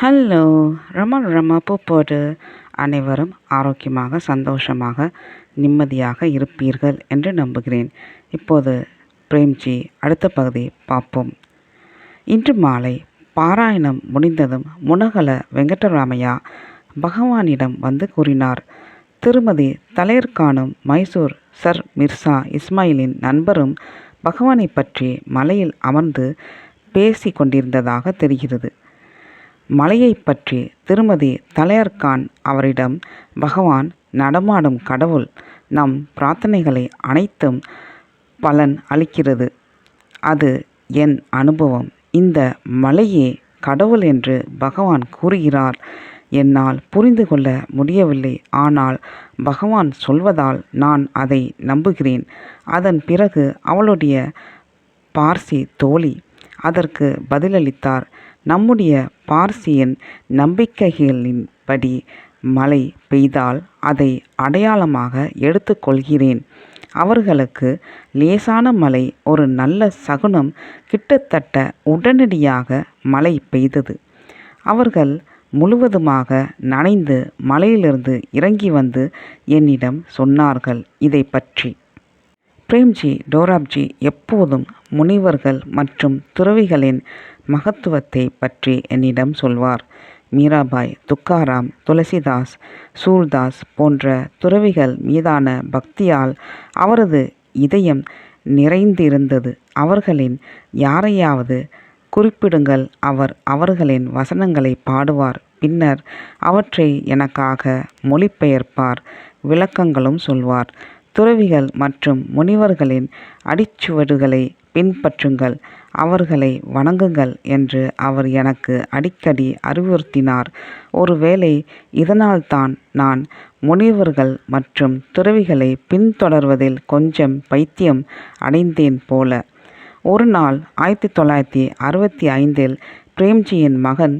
Hello ரம ரம பூப்போடு அனைவரும் ஆரோக்கியமாக சந்தோஷமாக நிம்மதியாக இருப்பீர்கள் என்று நம்புகிறேன். இப்போது பிரேம்ஜி அடுத்த பகுதி பார்ப்போம். இன்று மாலை பாராயணம் முடிந்ததும் முனகல வெங்கடராமையா பகவானிடம் வந்து கூறினார் திருமதி தலையர்கானும் மைசூர் சர் மிர்சா இஸ்மாயிலின் நண்பரும் பகவானை பற்றி மலையில் அமர்ந்து பேசி கொண்டிருந்ததாக தெரிகிறது. மலையை பற்றி திருமதி தலையர்கான் அவரிடம் பகவான் நடமாடும் கடவுள் நம் பிரார்த்தனைகளை அனைத்தும் பலன் அளிக்கிறது. அது என் அனுபவம். இந்த மலையே கடவுள் என்று பகவான் கூறுகிறார். என்னால் புரிந்து கொள்ள முடியவில்லை. ஆனால் பகவான் சொல்வதால் நான் அதை நம்புகிறேன். அதன் பிறகு அவளுடைய பார்சி தோழி அதற்கு பதிலளித்தார். நம்முடைய பார்சியின் நம்பிக்கைகளின்படி மழை பெய்தால் அதை அடையாளமாக எடுத்துக்கொள்கிறேன். அவர்களுக்கு லேசான மழை ஒரு நல்ல சகுனம் கிட்டத்தட்ட உடனடியாக மழை பெய்தது. அவர்கள் முழுவதுமாக நனைந்து மலையிலிருந்து இறங்கி வந்து என்னிடம் சொன்னார்கள் இதை பற்றி பிரேம்ஜி டோராப்ஜி எப்போதும் முனிவர்கள் மற்றும் துறவிகளின் மகத்துவத்தை பற்றி என்னிடம் சொல்வார். மீராபாய் துக்காராம் துளசிதாஸ் சூர்தாஸ் போன்ற துறவிகள் மீதான பக்தியால் அவரது இதயம் நிறைந்திருந்தது. அவர்களின் யாரையாவது குறிப்பிடுங்கள் அவர் அவர்களின் வசனங்களை பாடுவார். பின்னர் அவற்றை எனக்காக மொழிபெயர்ப்பார் விளக்கங்களும் சொல்வார். துறவிகள் மற்றும் முனிவர்களின் அடிச்சுவடுகளை பின்பற்றுங்கள். அவர்களை வணங்குங்கள் என்று அவர் எனக்கு அடிக்கடி அறிவுறுத்தினார். ஒருவேளை இதனால்தான் நான் முனிவர்கள் மற்றும் துறவிகளை பின்தொடர்வதில் கொஞ்சம் பைத்தியம் அடைந்தேன் போல. ஒரு நாள் ஆயிரத்தி தொள்ளாயிரத்தி அறுபத்தி ஐந்தில் பிரேம்ஜியின் மகன்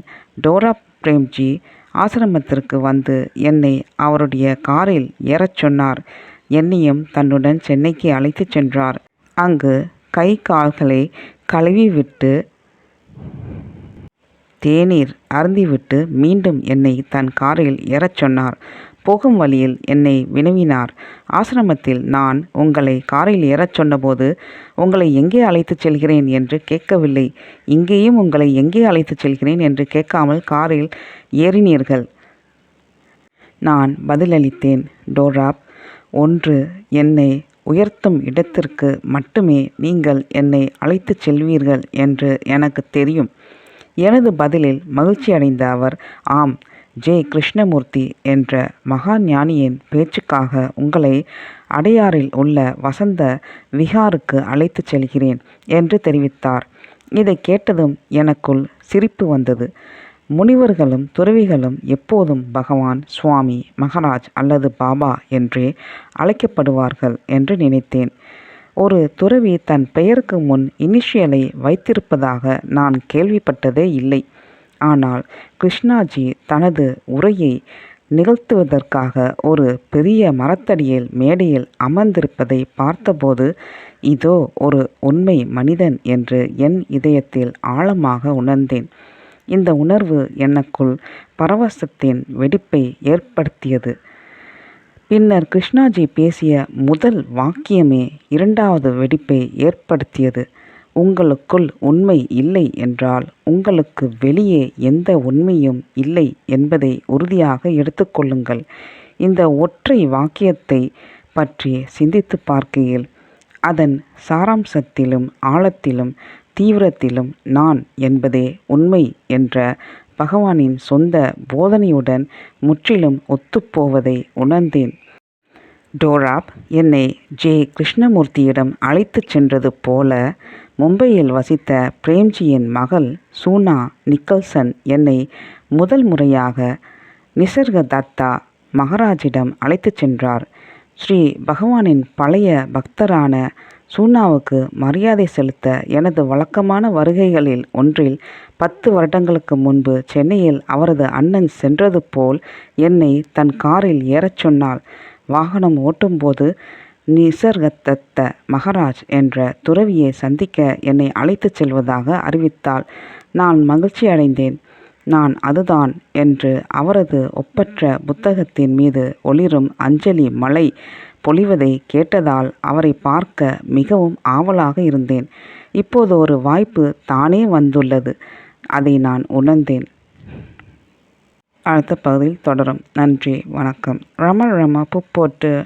டோரா பிரேம்ஜி ஆசிரமத்திற்கு வந்து என்னை அவருடைய காரில் ஏறச் சொன்னார். என்னையும் தன்னுடன் சென்னைக்கு அழைத்துச் சென்றார். அங்கு கை கால்களை கழுவிவிட்டு தேநீர் அருந்திவிட்டு மீண்டும் என்னை தன் காரில் ஏறச் சொன்னார். போகும் வழியில் என்னை வினவினார். ஆசிரமத்தில் நான் உங்களை காரில் ஏறச் சொன்னபோது உங்களை எங்கே அழைத்துச் செல்கிறேன் என்று கேட்கவில்லை. இங்கேயும் உங்களை எங்கே அழைத்துச் செல்கிறேன் என்று கேட்காமல் காரில் ஏறினீர்கள். நான் பதிலளித்தேன் டோராப் ஒன்று என்னை உயர்த்தும் இடத்திற்கு மட்டுமே நீங்கள் என்னை அழைத்துச் செல்வீர்கள் என்று எனக்கு தெரியும். எனது பதிலில் மகிழ்ச்சியடைந்த அவர் ஆம் ஜே. கிருஷ்ணமூர்த்தி என்ற மகா ஞானியின் பேச்சுக்காக உங்களை அடையாறில் உள்ள வசந்த விஹாருக்கு அழைத்துச் செல்கிறேன் என்று தெரிவித்தார். இதை கேட்டதும் எனக்குள் சிரிப்பு வந்தது. முனிவர்களும் துறவிகளும் எப்போதும் பகவான் சுவாமி மகராஜ் அல்லது பாபா என்றே அழைக்கப்படுவார்கள் என்று நினைத்தேன். ஒரு துறவி தன் பெயருக்கு முன் இனிஷியலை வைத்திருப்பதாக நான் கேள்விப்பட்டதே இல்லை. ஆனால் கிருஷ்ணாஜி தனது உரையை நிகழ்த்துவதற்காக ஒரு பெரிய மரத்தடியில் மேடையில் அமர்ந்திருப்பதை பார்த்தபோது இதோ ஒரு உண்மை மனிதன் என்று என் இதயத்தில் ஆழமாக உணர்ந்தேன். இந்த உணர்வு எனக்குள் பரவசத்தின் வெடிப்பை ஏற்படுத்தியது. பின்னர் கிருஷ்ணாஜி பேசிய முதல் வாக்கியமே இரண்டாவது வெடிப்பை ஏற்படுத்தியது. உங்களுக்குள் உண்மை இல்லை என்றால் உங்களுக்கு வெளியே எந்த உண்மையும் இல்லை என்பதை உறுதியாக எடுத்துக்கொள்ளுங்கள் இந்த ஒற்றை வாக்கியத்தை பற்றி சிந்தித்து பார்க்கையில் அதன் சாராம்சத்திலும் ஆழத்திலும் தீவிரத்திலும் நான் என்பதே உண்மை என்ற பகவானின் சொந்த போதனையுடன் முற்றிலும் ஒத்துப்போவதை உணர்ந்தேன். டோராப் என்னை ஜே. கிருஷ்ணமூர்த்தியிடம் அழைத்துச் சென்றது போல மும்பையில் வசித்த பிரேம்ஜியின் மகள் சூனா நிக்கல்சன் என்னை முதல் முறையாக நிசர்க தத்தா மகராஜிடம் அழைத்துச் சென்றார். ஸ்ரீ பகவானின் பழைய பக்தரான சூனாவுக்கு மரியாதை செலுத்த எனது வழக்கமான வருகைகளில் ஒன்றில் பத்து வருடங்களுக்கு முன்பு சென்னையில் அவரது அண்ணன் சென்றது போல் என்னை தன் காரில் ஏறச் சொன்னாள். வாகனம் ஓட்டும்போது நிசர்கதத்த மகராஜ் என்ற துறவியை சந்திக்க என்னை அழைத்துச் செல்வதாக அறிவித்தாள். நான் மகிழ்ச்சி அடைந்தேன். நான் அதுதான் என்று அவரது ஒப்பற்ற புத்தகத்தின் மீது ஒளிரும் அஞ்சலி மலை பொழிவதை கேட்டதால் அவரை பார்க்க மிகவும் ஆவலாக இருந்தேன். இப்போது ஒரு வாய்ப்பு தானே வந்துள்ளது. அதை நான் உணர்ந்தேன். அடுத்த பகுதியில் தொடரும். நன்றி. வணக்கம். ரம ரம புப்போட்டு